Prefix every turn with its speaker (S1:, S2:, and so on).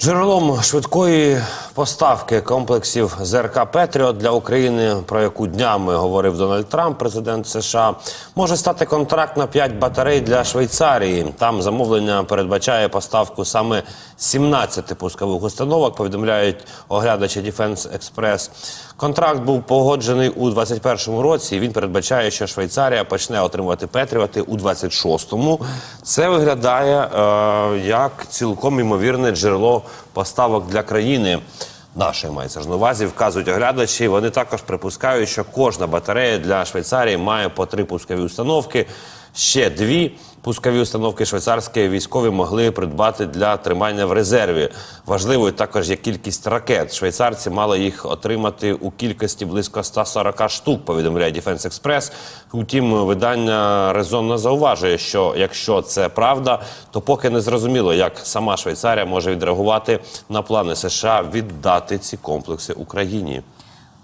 S1: Джерелом швидкої поставки комплексів ЗРК Петріот для України, про яку днями говорив Дональд Трамп, президент США, може стати контракт на 5 батарей для Швейцарії. Там замовлення передбачає поставку саме 17 пускових установок. Повідомляють оглядачі Defense Express. Контракт був погоджений у 2021 році. і Він передбачає, що Швейцарія почне отримувати Петріоти у 26-му. Це виглядає е, як цілком імовірне джерело поставок для країни. Нашої мається ж на увазі, вказують оглядачі. Вони також припускають, що кожна батарея для Швейцарії має по три пускові установки. Ще дві пускові установки швейцарські військові могли придбати для тримання в резерві. Важливою також є кількість ракет. Швейцарці мали їх отримати у кількості близько 140 штук. Повідомляє Defense Express. Утім, видання резонно зауважує, що якщо це правда, то поки не зрозуміло, як сама Швейцарія може відреагувати на плани США віддати ці комплекси Україні.